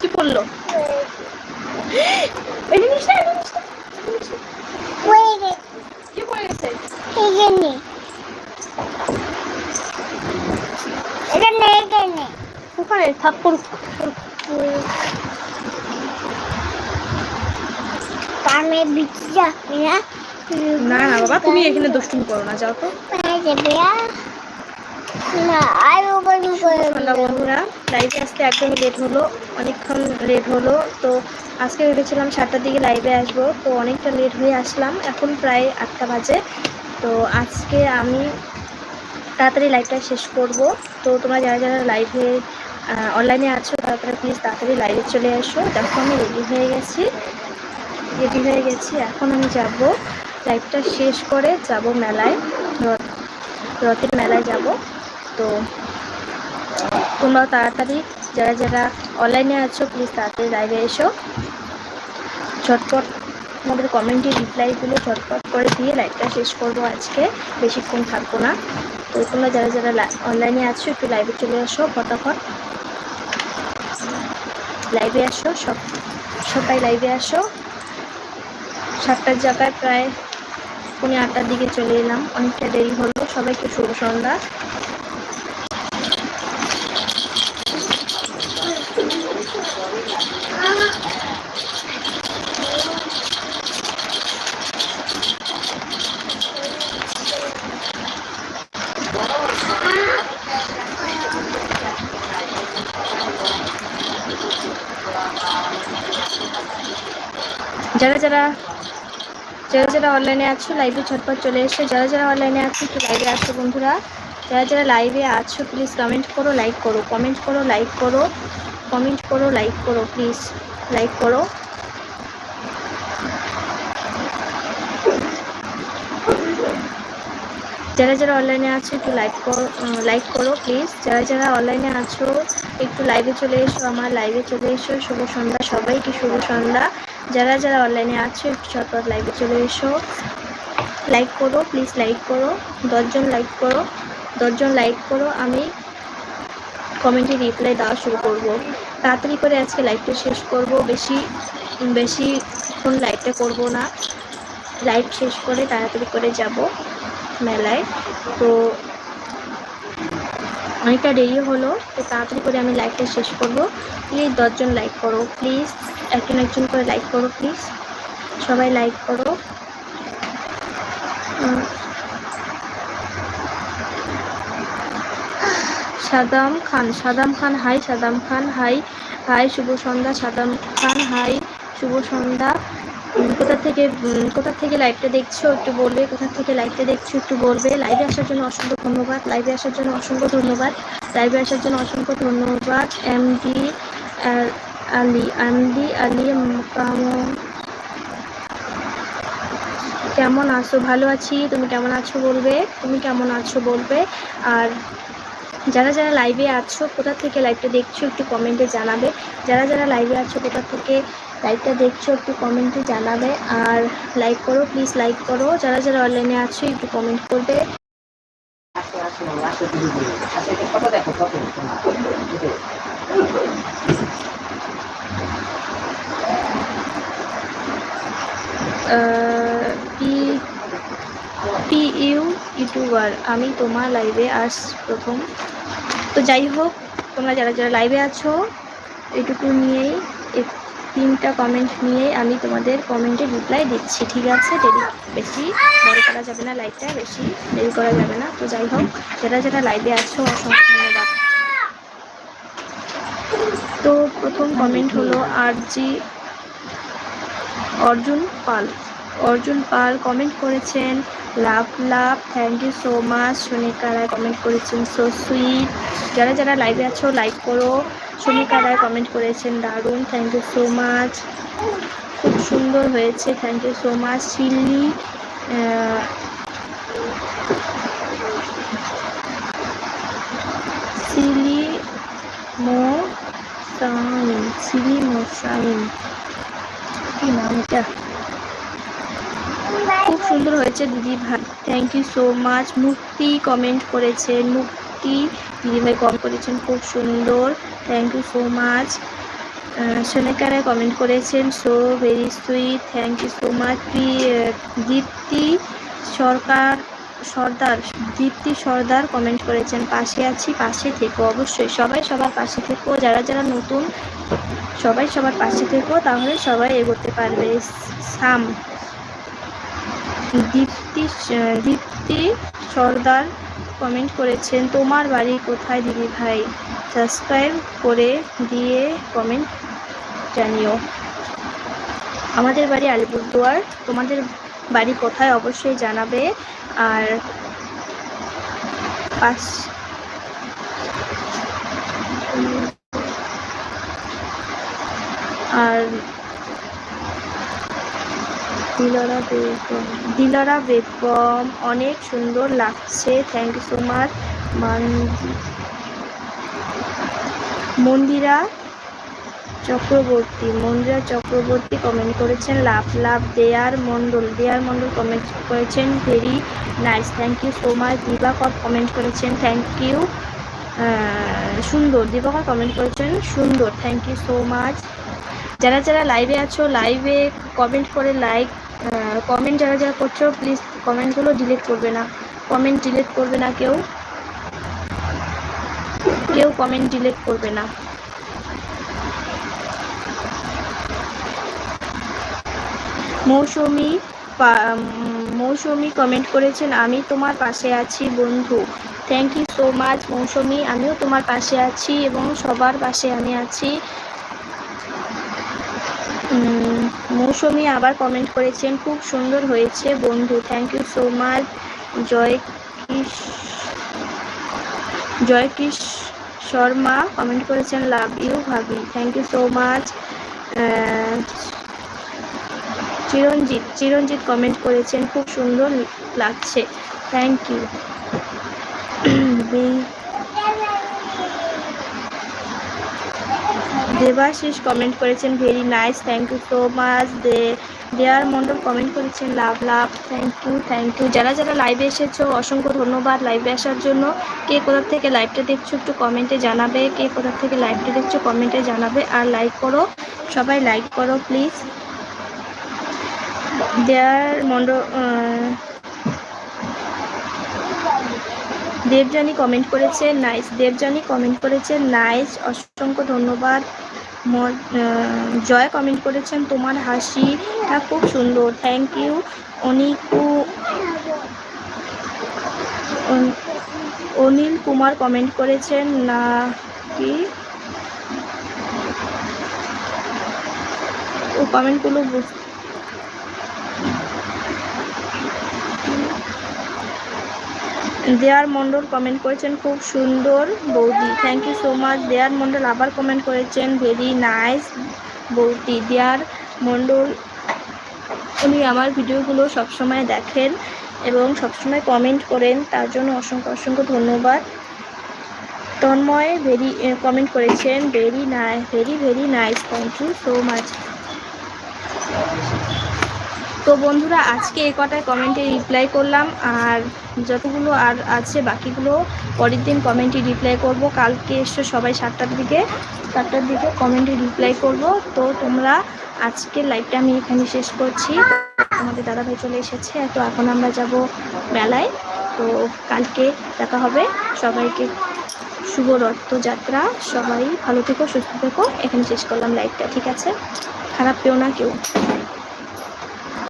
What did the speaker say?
কি? পড়ল? কি পড়ে গেছে? ওখানে থাক কামে বিচি যাবি না। না না বাবা তুমি এখানে দুষ্টুমি করো না যাও তো। বন্ধুরা লাইভে আসতে একদম লেট হলো অনেকক্ষণ লেট হলো। তো আজকে ভেবেছিলাম সাতটার দিকে লাইভে আসব তো অনেকটা লেট হয়ে আসলাম। এখন প্রায় আটটা বাজে। তো আজকে আমি তাড়াতাড়ি লাইভটা শেষ করব। তো তোমরা যারা যারা লাইভে অনলাইনে আছো তারা তারা প্লিজ তাড়াতাড়ি লাইভে চলে এসো। দেখো আমি রেডি হয়ে গেছি। রেডি হয়ে গেছি এখন আমি যাব। লাইভটা শেষ করে যাব মেলায়। রথ, রথের মেলায় যাব। তো তোমরা তাড়াতাড়ি যারা যারা অনলাইনে আছো প্লিজ তাড়াতাড়ি লাইভে এসো। ঝটপট তোমাদের কমেন্টে রিপ্লাইগুলো ঝটপট করে দিয়ে লাইভটা শেষ করব আজকে। বেশিক্ষণ থাকব না। তো তোমরা যারা যারা অনলাইনে আছো, একটু লাইভে চলে আসো ফটাফট। লাইভে আসো, সব, সবাই লাইভে আসো। সাতটার জায়গায় প্রায় পৌনে আটটার দিকে চলে এলাম। অনেকটা দেরি হলো। সবাইকে শুভ সন্ধ্যা। যারা যারা যারা যারা অনলাইনে আছো লাইভে ঝটপট চলে এসো। যারা যারা অনলাইনে আছো, একটু লাইভে আসো বন্ধুরা। যারা যারা লাইভে আছো প্লিজ কমেন্ট করো লাইক করো। কমেন্ট করো লাইক করো। কমেন্ট করো লাইক করো প্লিজ লাইক করো। যারা যারা অনলাইনে আছো, একটু লাইক করো লাইক করো প্লিজ যারা যারা অনলাইনে আছো, একটু লাইভে চলে এসো, আমার লাইভে চলে এসো। শুভ সন্ধ্যা সবাইকে, শুভ সন্ধ্যা। যারা যারা অনলাইনে আছো, একটু চটপট লাইভে চলে এসো। লাইক করো প্লিজ লাইক করো। দশজন লাইক করো। দশজন লাইক করো। আমি কমেন্টে রিপ্লাই দেওয়া শুরু করব। তাড়াতাড়ি করে আজকে লাইভটা শেষ করব। বেশি, বেশিক্ষণ লাইভটা করব না। লাইভ শেষ করে তাড়াতাড়ি করে যাব। মেলায় তো অনেকটা দেরি হলো, তো তাড়াতাড়ি করে আমি লাইকটা শেষ করব। প্লিজ দশজন লাইক করো প্লিজ একজন একজন করে লাইক করো প্লিজ সবাই লাইক করো। Saddam Khan Saddam Khan hi Saddam Khan hi hi শুভ সন্ধ্যা, সাদাম খান হাই শুভ সন্ধ্যা। কোথা থেকে কোথা থেকে লাইভটা দেখছ একটু বলবে কোথা থেকে লাইভটা দেখছ একটু বলবে। লাইভে আসার জন্য অসংখ্য ধন্যবাদ লাইভে আসার জন্য অসংখ্য ধন্যবাদ লাইভে আসার জন্য অসংখ্য ধন্যবাদ এমডি আলী এমডি আলী কাম কেমন আছো? ভালো আছি? তুমি কেমন আছো বলবে? তুমি কেমন আছো বলবে? আর যারা যারা লাইভে আছো, কোথা থেকে লাইভটা দেখছ একটু কমেন্টে জানাবে। যারা যারা লাইভে আছো, কোথা থেকে লাইভটা দেখছ একটু কমেন্টে জানাবে। আর লাইক করো প্লিজ লাইক করো। যারা যারা অনলাইনে আছো, একটু কমেন্ট করবে। পি ইউ ইউটিউবার, আমি তোমার লাইভে আস প্রথম। তো যাই হোক, তোমরা যারা যারা লাইভে আছো এটুকু নিয়েই তিনটা কমেন্ট নিয়ে আমি তোমাদের কমেন্টে রিপ্লাই দিচ্ছি, ঠিক আছে? দেরি বেশি বড় করা যাবে না লাইভটা বেশি দেরি করা যাবে না। তো যাই হোক, যারা যারা লাইভে আছো, অসংখ্য তো প্রথম কমেন্ট হলো আর জি অর্জুন পাল। অর্জুন পাল কমেন্ট করেছেন, love love thank you so much Sonika Roy comment করেছেন সো সুইট যারা যারা লাইভে আছো লাইক করো। সোনিকা রায় কমেন্ট করেছেন, দারুণ থ্যাংক ইউ সো মাচ খুব সুন্দর হয়েছে থ্যাংক ইউ সো মাচ সিলি সিলি মো সাইন সিলি মো সাইন কি নাম এটা? খুব সুন্দর হয়েছে দিদি ভাই thank you so much Mukti comment করেছেন, মুক্তি দিদি ভাই কমেন্ট করেছেন, খুব সুন্দর। থ্যাংক ইউ সো মাচ সোনেকারা কমেন্ট করেছেন so very sweet thank you so much Dipti Sarkar, Sardar, Dipti Sardar comment করেছেন, পাশে আছি, পাশে থেকো। অবশ্যই, সবাই সবার পাশে থেকো। যারা যারা নতুন, সবাই সবার পাশে থেকো, তাহলে সবাই এগোতে পারবে। সাম, দীপ্তি দীপ্তি সর্দার কমেন্ট করেছেন, তোমার বাড়ি কোথায় দিদি ভাই? সাবস্ক্রাইব করে দিয়ে কমেন্ট জানিও। আমাদের বাড়ি আলিপুরদুয়ার, তোমাদের বাড়ি কোথায় অবশ্যই জানাবে। আর পাশ আর দিলরা বেগম। দিলরা বেগম, অনেক সুন্দর লাগছে। Thank you so much Mandira Chakraborty. Mandira Chakraborty comment করেছেন, লাভ লাভ, দেয়ার মণ্ডল। দেয়ার মণ্ডল কমেন্ট করেছেন very nice thank you so much Dibakar comment করেছেন থ্যাংক ইউ সুন্দর। দিবাকর কমেন্ট করেছেন, সুন্দর থ্যাংক ইউ সো মাচ যারা যারা লাইভে আছো লাইভে কমেন্ট করে লাইক কমেন্ট যারা যারা করছ প্লিজ কমেন্টগুলো ডিলিট করবে না। কমেন্ট ডিলিট করবে না কেউ। কেউ কমেন্ট ডিলিট করবে না। মৌসুমি মৌসুমি কমেন্ট করেছেন, আমি তোমার পাশে আছি, বন্ধু। Thank you so much Mousumi. আমিও তোমার পাশে আছি এবং সবার পাশে আমি আছি। মৌসুমি আবার কমেন্ট করেছেন, খুব সুন্দর হয়েছে বন্ধু thank you so much Joy kiss Joy Sharma comment করেছেন, লাভ ইউ ভাবি thank you so much Chiranjit Chiranjit comment করেছেন, খুব সুন্দর লাগছে থ্যাংক ইউ দেবাশিস কমেন্ট করেছেন very nice thank you so much দে, দেয়ার মন্ডল কমেন্ট করেছেন love love thank you thank you যারা যারা লাইভে এসেছ, অসংখ্য ধন্যবাদ লাইভে আসার জন্য। কে কোথা থেকে লাইভটা দেখছ একটু কমেন্টে জানাবে, কে কোথা থেকে লাইভটা দেখছ কমেন্টে জানাবে, আর লাইক করো, সবাই লাইক করো প্লিজ দেয়ার মন্ডল দেবজানি কমেন্ট করেছে নাইস দেবজানি কমেন্ট করেছে নাইস অসংখ্য ধন্যবাদ। জয় কমেন্ট করেছেন, তোমার হাসিটা খুব সুন্দর থ্যাংক ইউ অনিকু অনিল কুমার কমেন্ট করেছেন না কি কমেন্টগুলো বুঝ দেয়ার মণ্ডল কমেন্ট করেছেন, খুব সুন্দর বৌদি। থ্যাংক ইউ সো মাচ দেয়ার মণ্ডল আবার কমেন্ট করেছেন ভেরি নাইস বৌদি। দেয়ার মণ্ডল উনি আমার ভিডিওগুলো সবসময় দেখেন এবং সবসময় কমেন্ট করেন, তার জন্য অসংখ্য অসংখ্য ধন্যবাদ। তন্ময় ভেরি কমেন্ট করেছেন very nice very very nice thank you so much তো বন্ধুরা, আজকে এ কটায় কমেন্টে রিপ্লাই করলাম, আর যতগুলো আর আছে বাকিগুলো পরের দিন কমেন্টে রিপ্লাই করব। কালকে এসো সবাই সাতটার দিকে সাতটার দিকে কমেন্টে রিপ্লাই করব। তো তোমরা আজকে লাইভটা আমি এখানে শেষ করছি। আমাদের দাদাভাই চলে এসেছে, তো এখন আমরা যাব মেলায়। তো কালকে দেখা হবে। সবাইকে শুভ রথযাত্রা। সবাই ভালো থেকো, সুস্থ থেকো। এখানে শেষ করলাম লাইভটা ঠিক আছে? খারাপ পেও না কেউ।